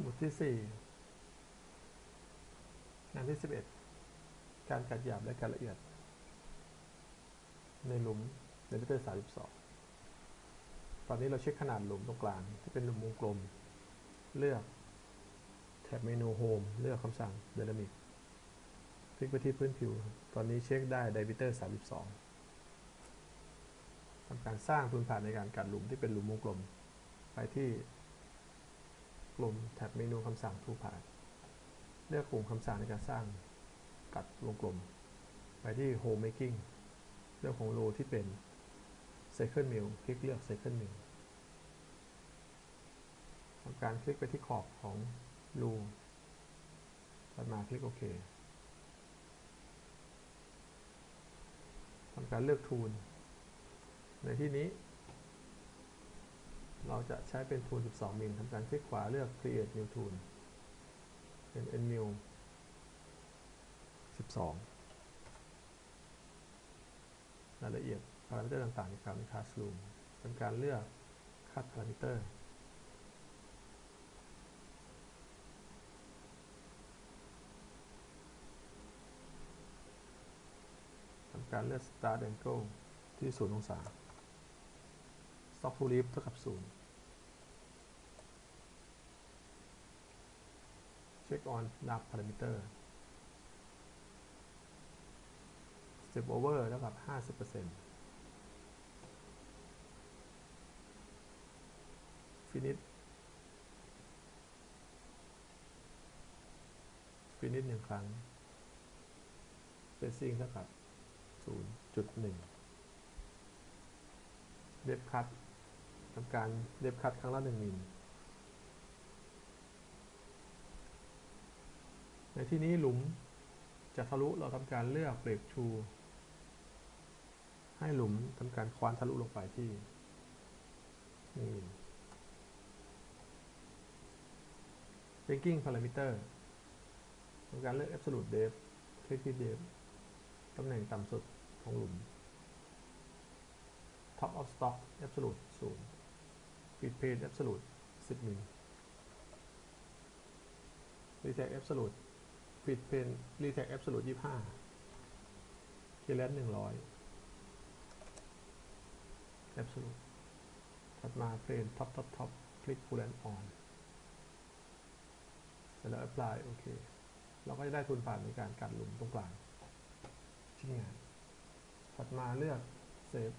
หมุดที่สี่งานที่สิบเอ็ดการกัดหยาบและการละเอียด ในหลุมเดลิเตอร์สามสิบสองตอนนี้เราเช็คขนาดหลุมตรงกลางที่เป็นหลุมวงกลม เลือกแท็บเมนู Home เลือกคำสั่ง Dynamic คลิกไปที่พื้นผิว ตอนนี้เช็คได้ไดวิเตอร์32ทำการสร้างพื้นฐานในการกัดหลุมที่เป็นหลุมวงกลม ไปที่ กลุ่มแท็บเมนูคำสั่ง Tool Path เลือกกลุ่มคำสั่งในการสร้างกัดวงกลม ไปที่ Home Making เลือกของโลที่เป็น Cycle Mill คลิกเลือก Cycle Mill ทำการคลิกไปที่ขอบของรูถัดมาคลิกโอเคทำการเลือกทูล ในที่นี้ เราจะใช้เป็นทูล12 มิลทำการคลิกขวาเลือก create new tool เป็น n mil 12 รายละเอียดพารามิเตอร์ต่างๆในการใน classroom ทำการเลือกคัดพารามิเตอร์ทำการเลือก start angle ที่ 0 องศา stock to leaf เท่ากับ 0 check on dark parameter step over เท่ากับ 50% finish finish หนึ่งครั้ง spacing เท่ากับ 0.1เด็บคัดทำการเด็บคัดครั้งละ1มิล ใน ที่นี้หลุมจะทะลุเราทำการเลือกเบรกชูให้หลุมทำการควานทะลุลงไปที่1มิล Breaking Parameter ทำการเลือก Absolute Depth คลิกที่ Depth ตำแหน่งต่ำสุดของหลุม Top of Stock Absolute 0 Feed Plane Absolute 10มิล Retake Absolute ปิดเป็น r e t a g absolute 25 k l a s 100 absolute ถัดมาเป็น top top top click full and on เสร็จแล้ว apply โอเค เราก็จะได้ทุนผ่านในการกัดหลุมตรงกลางชิ้นงาน ถัดมาเลือก save